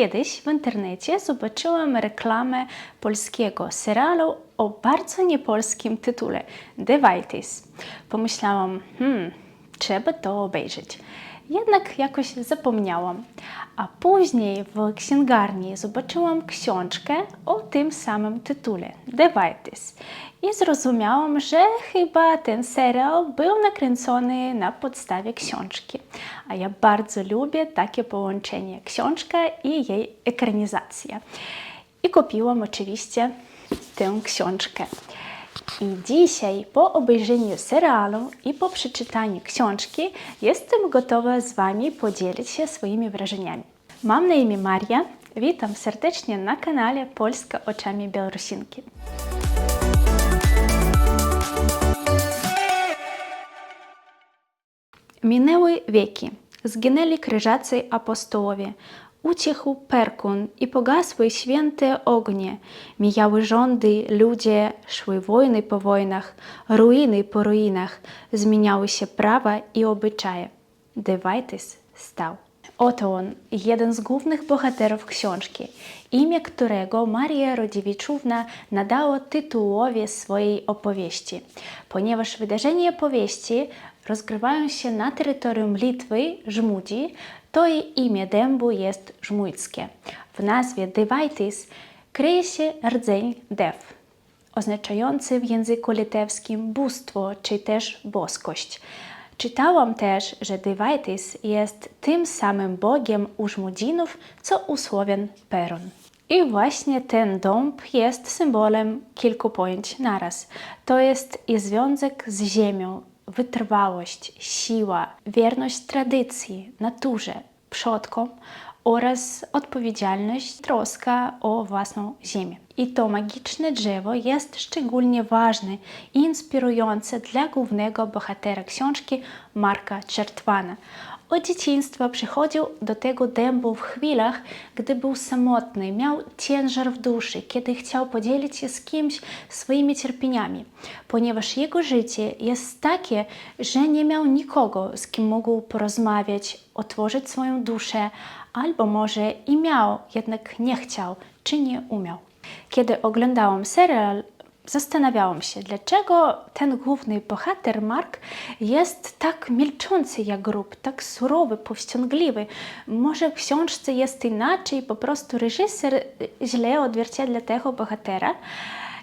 Kiedyś w internecie zobaczyłam reklamę polskiego serialu o bardzo niepolskim tytule Dewajtis. Pomyślałam, hmm, trzeba to obejrzeć. Jednak jakoś zapomniałam. A później w księgarni zobaczyłam książkę o tym samym tytule Dewajtis. I zrozumiałam, że chyba ten serial był nakręcony na podstawie książki. A ja bardzo lubię takie połączenie książka i jej ekranizacja. I kupiłam oczywiście tę książkę. I dzisiaj, po obejrzeniu serialu i po przeczytaniu książki, jestem gotowa z Wami podzielić się swoimi wrażeniami. Mam na imię Maria. Witam serdecznie na kanale Polska oczami Białorusinki. Minęły wieki, zginęli krzyżacy apostołowie, ucichł perkun i pogasły święte ognie. Mijały rządy, ludzie, szły wojny po wojnach, ruiny po ruinach, zmieniały się prawa i obyczaje. Dewajtys stał. Oto on, jeden z głównych bohaterów książki, imię którego Maria Rodziewiczówna nadała tytułowi swojej opowieści, ponieważ wydarzenia opowieści rozgrywają się na terytorium Litwy, Żmudzi, to i imię dębu jest żmujskie. W nazwie Dewajtis kryje się rdzeń dew, oznaczający w języku litewskim bóstwo czy też boskość. Czytałam też, że Dewajtis jest tym samym bogiem u Żmudzinów, co u Słowian Perun. I właśnie ten dąb jest symbolem kilku pojęć naraz. To jest i związek z ziemią, wytrwałość, siła, wierność tradycji, naturze, przodkom oraz odpowiedzialność, troska o własną ziemię. I to magiczne drzewo jest szczególnie ważne i inspirujące dla głównego bohatera książki Marka Czertwana. Od dzieciństwa przychodził do tego dębu w chwilach, gdy był samotny, miał ciężar w duszy, kiedy chciał podzielić się z kimś swoimi cierpieniami, ponieważ jego życie jest takie, że nie miał nikogo, z kim mógł porozmawiać, otworzyć swoją duszę, albo może i miał, jednak nie chciał czy nie umiał. Kiedy oglądałam serial, zastanawiałam się, dlaczego ten główny bohater, Mark, jest tak milczący jak grób, tak surowy, powściągliwy. Może w książce jest inaczej, po prostu reżyser źle odzwierciedla tego bohatera.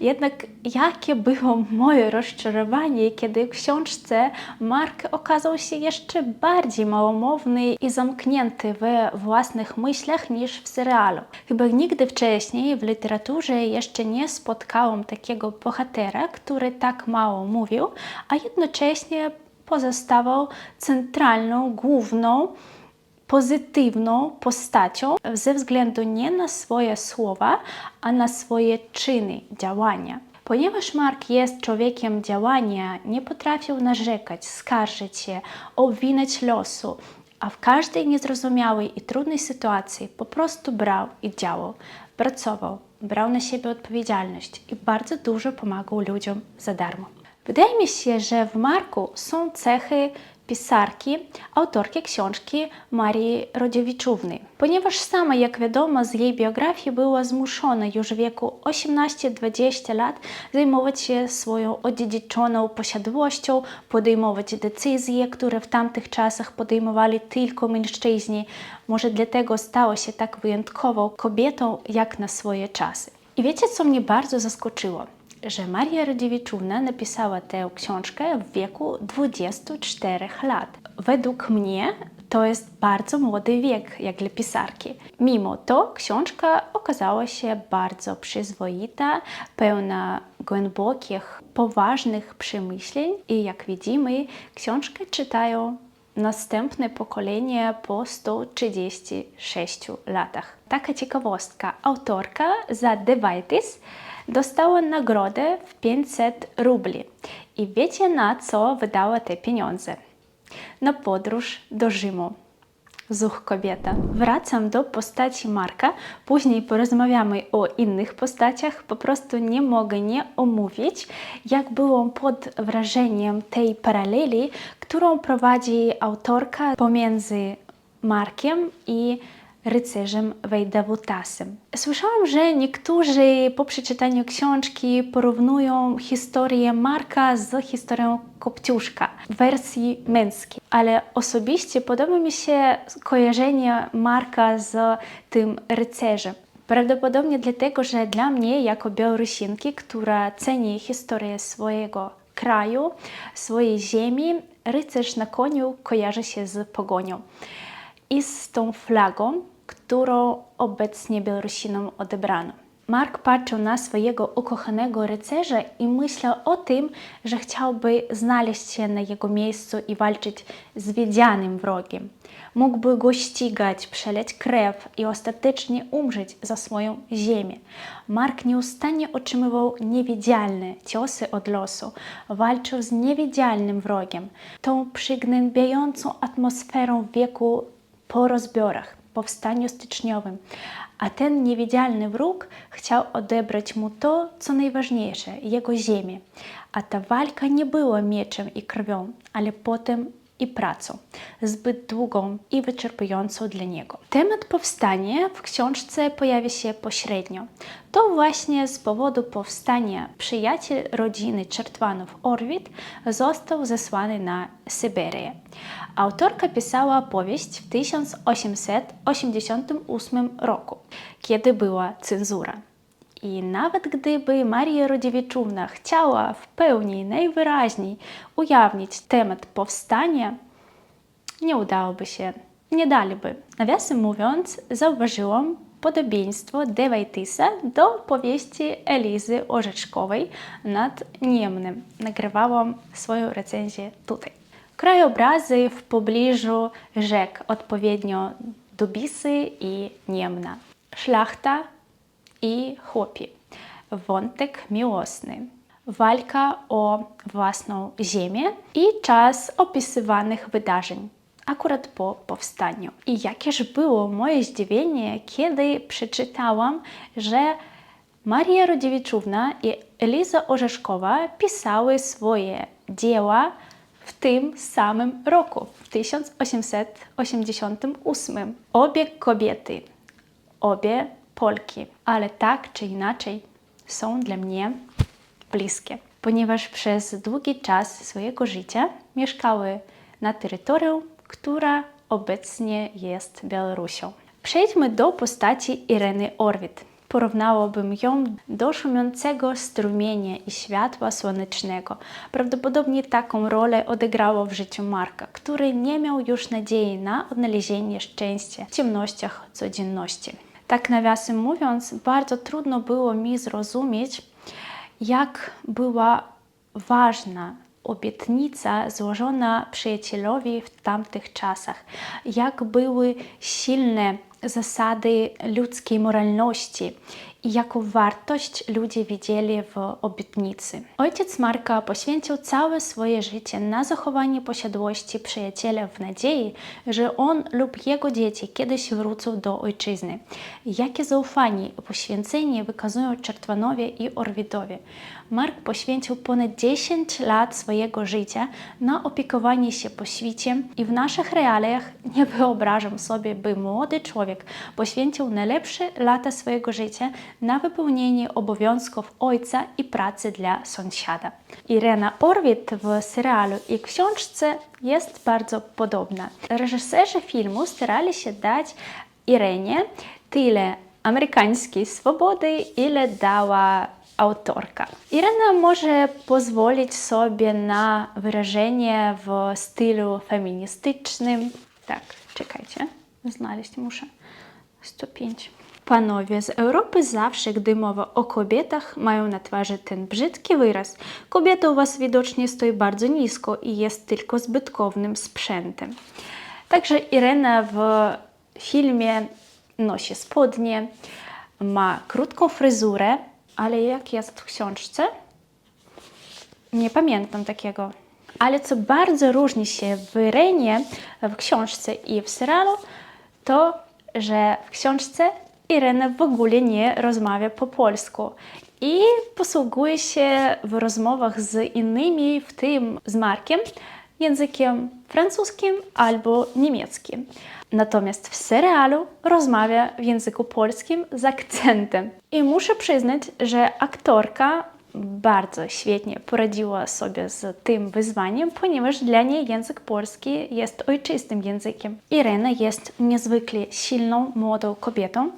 Jednak jakie było moje rozczarowanie, kiedy w książce Mark okazał się jeszcze bardziej małomowny i zamknięty we własnych myślach niż w serialu. Chyba nigdy wcześniej w literaturze jeszcze nie spotkałam takiego bohatera, który tak mało mówił, a jednocześnie pozostawał centralną, główną pozytywną postacią ze względu nie na swoje słowa, a na swoje czyny, działania. Ponieważ Mark jest człowiekiem działania, nie potrafił narzekać, skarżyć się, obwinać losu, a w każdej niezrozumiałej i trudnej sytuacji po prostu brał i działał, pracował, brał na siebie odpowiedzialność i bardzo dużo pomagał ludziom za darmo. Wydaje mi się, że w Marku są cechy pisarki, autorki książki Marii Rodziewiczówny. Ponieważ sama, jak wiadomo, z jej biografii była zmuszona już w wieku 18-20 lat zajmować się swoją odziedziczoną posiadłością, podejmować decyzje, które w tamtych czasach podejmowali tylko mężczyźni. Może dlatego stała się tak wyjątkową kobietą jak na swoje czasy. I wiecie, co mnie bardzo zaskoczyło? Że Maria Rodziewiczówna napisała tę książkę w wieku 24 lat. Według mnie to jest bardzo młody wiek, jak dla pisarki. Mimo to książka okazała się bardzo przyzwoita, pełna głębokich, poważnych przemyśleń i jak widzimy, książkę czytają następne pokolenie po 136 latach. Taka ciekawostka. Autorka za Devaitis dostała nagrodę w 500 rubli. I wiecie na co wydała te pieniądze? Na podróż do Rzymu. Zuch kobieta. Wracam do postaci Marka, później porozmawiamy o innych postaciach. Po prostu nie mogę nie omówić, jak byłam pod wrażeniem tej paraleli, którą prowadzi autorka pomiędzy Markiem i rycerzem Wejdawutasem. Słyszałam, że niektórzy po przeczytaniu książki porównują historię Marka z historią Kopciuszka w wersji męskiej, ale osobiście podoba mi się kojarzenie Marka z tym rycerzem. Prawdopodobnie dlatego, że dla mnie, jako Białorusinki, która ceni historię swojego kraju, swojej ziemi, rycerz na koniu kojarzy się z pogonią i z tą flagą, którą obecnie Białorusinom odebrano. Mark patrzył na swojego ukochanego rycerza i myślał o tym, że chciałby znaleźć się na jego miejscu i walczyć z wiedzianym wrogiem. Mógłby go ścigać, przeleć krew i ostatecznie umrzeć za swoją ziemię. Mark nieustannie otrzymywał niewidzialne ciosy od losu, walczył z niewidzialnym wrogiem, tą przygnębiającą atmosferą wieku po rozbiorach, powstaniu styczniowym, a ten niewidzialny wróg chciał odebrać mu to, co najważniejsze jego ziemię. A ta walka nie była mieczem i krwią, ale potem i pracą, zbyt długą i wyczerpującą dla niego. Temat powstania w książce pojawia się pośrednio. To właśnie z powodu powstania przyjaciel rodziny Czertwanów Orwit został zesłany na Syberię. Autorka pisała powieść w 1888 roku, kiedy była cenzura. I nawet gdyby Maria Rodziewiczówna chciała w pełni najwyraźniej ujawnić temat powstania, nie udałoby się, nie daliby. Nawiasem mówiąc, zauważyłam podobieństwo Dewajtysa do powieści Elizy Orzeczkowej nad Niemnem. Nagrywałam swoją recenzję tutaj. Krajobrazy w pobliżu rzek, odpowiednio Dubisy i Niemna. Szlachta i chłopi. Wątek miłosny. Walka o własną ziemię i czas opisywanych wydarzeń, akurat po powstaniu. I jakież było moje zdziwienie, kiedy przeczytałam, że Maria Rodziewiczówna i Eliza Orzeszkowa pisały swoje dzieła w tym samym roku, w 1888. Obie kobiety, obie Polki, ale tak czy inaczej są dla mnie bliskie, ponieważ przez długi czas swojego życia mieszkały na terytorium, która obecnie jest Białorusią. Przejdźmy do postaci Ireny Orwit. Porównałabym ją do szumiącego strumienia i światła słonecznego. Prawdopodobnie taką rolę odegrało w życiu Marka, który nie miał już nadziei na odnalezienie szczęścia w ciemnościach codzienności. Tak nawiasem mówiąc, bardzo trudno było mi zrozumieć, jak była ważna obietnica złożona przyjacielowi w tamtych czasach, jak były silne zasady ludzkiej moralności i jaką wartość ludzie widzieli w obietnicy. Ojciec Marka poświęcił całe swoje życie na zachowanie posiadłości przyjaciela w nadziei, że on lub jego dzieci kiedyś wrócą do ojczyzny. Jakie zaufanie i poświęcenie wykazują Czertwanowie i Orwidowie. Mark poświęcił ponad 10 lat swojego życia na opiekowanie się poświciem i w naszych realiach nie wyobrażam sobie, by młody człowiek poświęcił najlepsze lata swojego życia na wypełnienie obowiązków ojca i pracy dla sąsiada. Irena Orwit w serialu i książce jest bardzo podobna. Reżyserzy filmu starali się dać Irenie tyle amerykańskiej swobody, ile dała autorka. Irena może pozwolić sobie na wyrażenie w stylu feministycznym. Tak, czekajcie, znaleźć muszę. 105. Panowie z Europy zawsze, gdy mowa o kobietach, mają na twarzy ten brzydki wyraz. Kobieta u was widocznie stoi bardzo nisko i jest tylko zbytkownym sprzętem. Także Irena w filmie nosi spodnie, ma krótką fryzurę, ale jak jest w książce? Nie pamiętam takiego. Ale co bardzo różni się w Irenie w książce i w serialu, to że w książce Irena w ogóle nie rozmawia po polsku i posługuje się w rozmowach z innymi, w tym z Markiem, językiem francuskim albo niemieckim. Natomiast w serialu rozmawia w języku polskim z akcentem. I muszę przyznać, że aktorka bardzo świetnie poradziła sobie z tym wyzwaniem, ponieważ dla niej język polski jest ojczystym językiem. Irena jest niezwykle silną, młodą kobietą,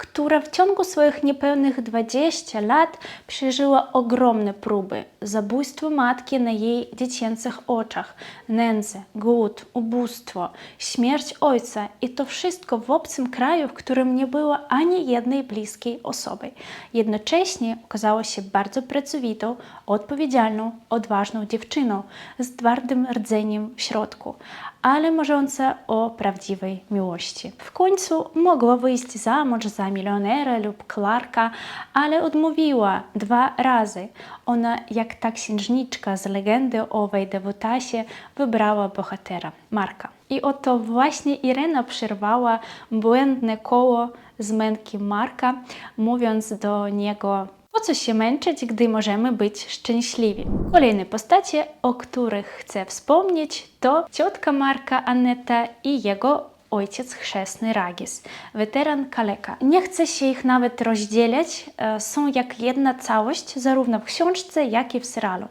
która w ciągu swoich niepełnych 20 lat przeżyła ogromne próby. Zabójstwo matki na jej dziecięcych oczach, nędzę, głód, ubóstwo, śmierć ojca i to wszystko w obcym kraju, w którym nie było ani jednej bliskiej osoby. Jednocześnie okazała się bardzo pracowitą, odpowiedzialną, odważną dziewczyną z twardym rdzeniem w środku, ale marząca o prawdziwej miłości. W końcu mogła wyjść za mąż za milionera lub klarka, ale odmówiła dwa razy. Ona, jak ta księżniczka z legendy o Wejdewutasie, wybrała bohatera, Marka. I oto właśnie Irena przerwała błędne koło z męki Marka, mówiąc do niego po co się męczyć, gdy możemy być szczęśliwi? Kolejne postacie, o których chcę wspomnieć, to ciotka Marka Aneta i jego ojciec chrzestny Ragis, weteran kaleka. Nie chcę się ich nawet rozdzielać, e, są jak jedna całość, zarówno w książce, jak i w serialu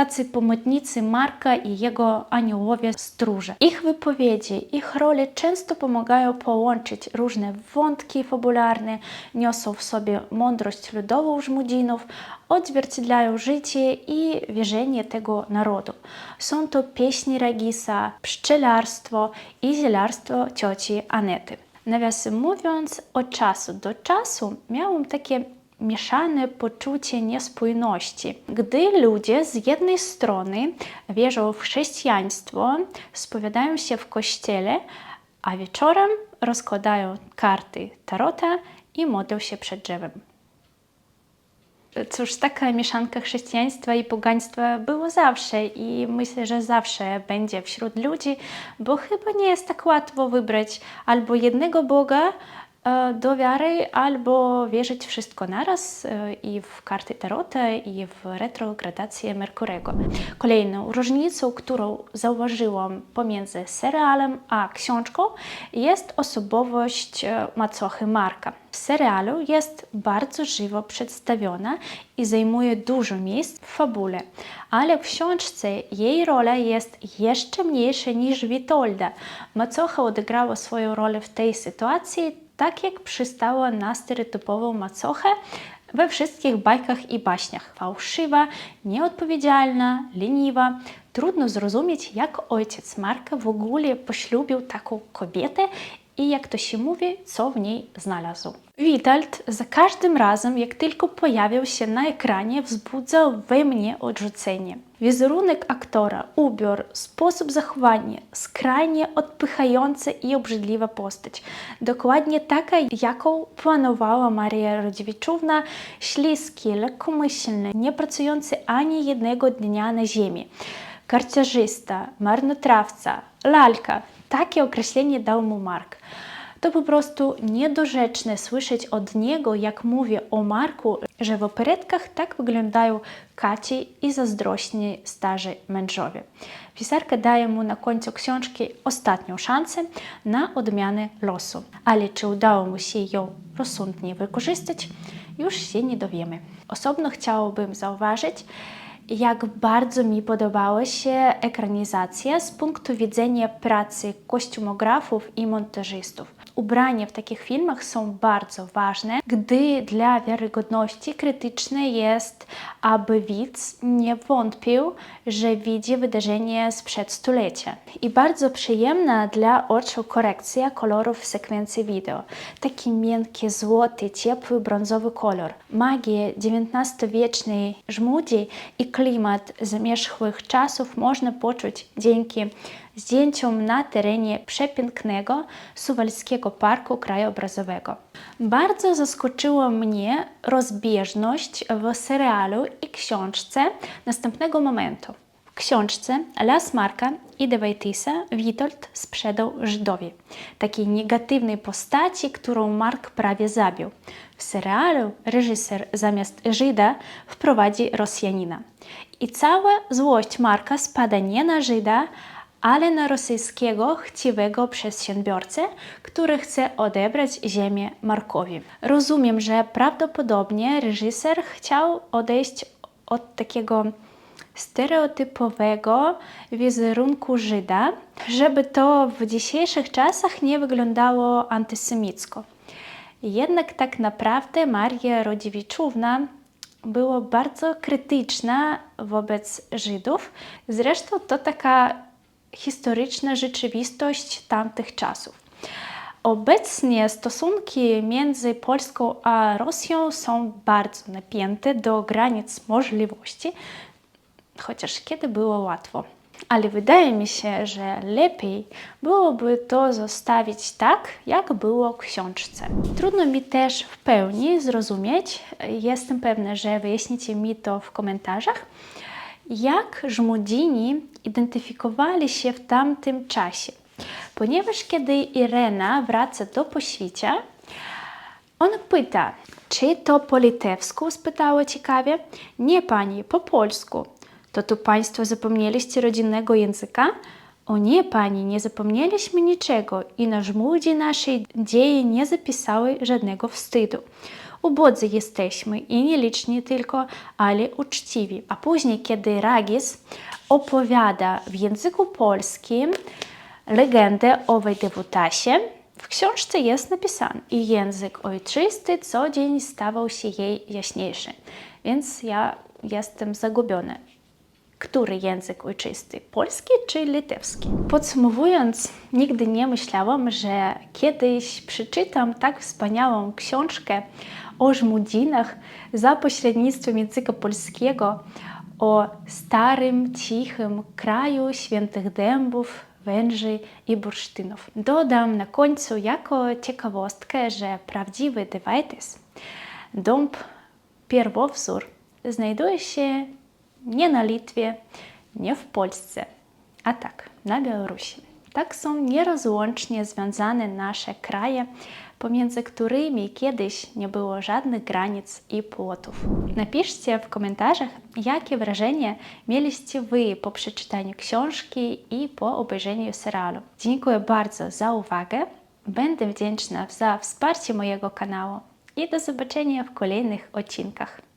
tacy pomocnicy Marka i jego aniołowie stróże. Ich wypowiedzi, ich role często pomagają połączyć różne wątki fabularne, niosą w sobie mądrość ludową żmudzinów, odzwierciedlają życie i wierzenie tego narodu. Są to pieśni Regisa, pszczelarstwo i zielarstwo cioci Anety. Nawiasem mówiąc, od czasu do czasu miałam takie mieszane poczucie niespójności. Gdy ludzie z jednej strony wierzą w chrześcijaństwo, spowiadają się w kościele, a wieczorem rozkładają karty tarota i modlą się przed drzewem. Cóż, taka mieszanka chrześcijaństwa i pogaństwa było zawsze i myślę, że zawsze będzie wśród ludzi, bo chyba nie jest tak łatwo wybrać albo jednego Boga, do wiary albo wierzyć wszystko naraz e, i w karty Tarota i w retrogradację Merkurego. Kolejną różnicą, którą zauważyłam pomiędzy serialem a książką jest osobowość e, macochy Marka. W serialu jest bardzo żywo przedstawiona i zajmuje dużo miejsc w fabule, ale w książce jej rola jest jeszcze mniejsza niż Witolda. Macocha odegrała swoją rolę w tej sytuacji tak jak przystało na stereotypową macochę we wszystkich bajkach i baśniach. Fałszywa, nieodpowiedzialna, leniwa. Trudno zrozumieć, jak ojciec Marka w ogóle poślubił taką kobietę i jak to się mówi, co w niej znalazł. Witold za każdym razem, jak tylko pojawiał się na ekranie, wzbudzał we mnie odrzucenie. Wizerunek aktora, ubiór, sposób zachowania, skrajnie odpychająca i obrzydliwa postać. Dokładnie taka, jaką planowała Maria Rodziewiczówna, śliski, lekkomyślny, nie pracujący ani jednego dnia na ziemi. Karciarzysta, marnotrawca, lalka. Takie określenie dał mu Mark. To po prostu niedorzeczne słyszeć od niego, jak mówię o Marku, że w operetkach tak wyglądają kaci i zazdrośni starzy mężowie. Pisarka daje mu na końcu książki ostatnią szansę na odmianę losu, ale czy udało mu się ją rozsądnie wykorzystać, już się nie dowiemy. Osobno chciałabym zauważyć, jak bardzo mi podobała się ekranizacja z punktu widzenia pracy kostiumografów i montażystów ubrania w takich filmach są bardzo ważne, gdy dla wiarygodności krytyczne jest, aby widz nie wątpił, że widzi wydarzenie sprzed stulecia. I bardzo przyjemna dla oczu korekcja kolorów w sekwencji wideo. Taki miękki, złoty, ciepły, brązowy kolor. Magię XIX-wiecznej żmudzi i klimat zamierzchłych czasów można poczuć dzięki zdjęciom na terenie przepięknego Suwalskiego Parku Krajobrazowego. Bardzo zaskoczyła mnie rozbieżność w serialu i książce następnego momentu. W książce Las Marka i Devejtisa Witold sprzedał Żydowi, takiej negatywnej postaci, którą Mark prawie zabił. W serialu reżyser zamiast Żyda wprowadzi Rosjanina. I cała złość Marka spada nie na Żyda, ale na rosyjskiego chciwego przedsiębiorcę, który chce odebrać ziemię Markowi. Rozumiem, że prawdopodobnie reżyser chciał odejść od takiego stereotypowego wizerunku Żyda, żeby to w dzisiejszych czasach nie wyglądało antysemicko. Jednak tak naprawdę Maria Rodziewiczówna była bardzo krytyczna wobec Żydów. Zresztą to taka historyczna rzeczywistość tamtych czasów. Obecnie stosunki między Polską a Rosją są bardzo napięte do granic możliwości, chociaż kiedy było łatwo. Ale wydaje mi się, że lepiej byłoby to zostawić tak, jak było w książce. Trudno mi też w pełni zrozumieć, jestem pewna, że wyjaśnicie mi to w komentarzach, jak Żmudzini identyfikowali się w tamtym czasie. Ponieważ kiedy Irena wraca do poświcia, on pyta, czy to po litewsku? spytała ciekawie. Nie pani, po polsku. To tu państwo zapomnieliście rodzinnego języka? O nie, pani, nie zapomnieliśmy niczego i na żmudzi naszej dzieje nie zapisały żadnego wstydu. Ubodzy jesteśmy i nieliczni tylko, ale uczciwi. A później, kiedy Ragis opowiada w języku polskim legendę o Wejdewutasie, w książce jest napisane i język ojczysty co dzień stawał się jej jaśniejszy. Więc ja jestem zagubiona. Który język ojczysty? Polski czy litewski? Podsumowując, nigdy nie myślałam, że kiedyś przeczytam tak wspaniałą książkę o żmudzinach za pośrednictwem języka polskiego, o starym, cichym kraju świętych dębów, węży i bursztynów. Dodam na końcu jako ciekawostkę, że prawdziwy Devaitis, dąb pierwowzór, znajduje się nie na Litwie, nie w Polsce, a tak, na Białorusi. Tak są nierozłącznie związane nasze kraje, pomiędzy którymi kiedyś nie było żadnych granic i płotów. Napiszcie w komentarzach, jakie wrażenie mieliście Wy po przeczytaniu książki i po obejrzeniu serialu. Dziękuję bardzo za uwagę. Będę wdzięczna za wsparcie mojego kanału i do zobaczenia w kolejnych odcinkach.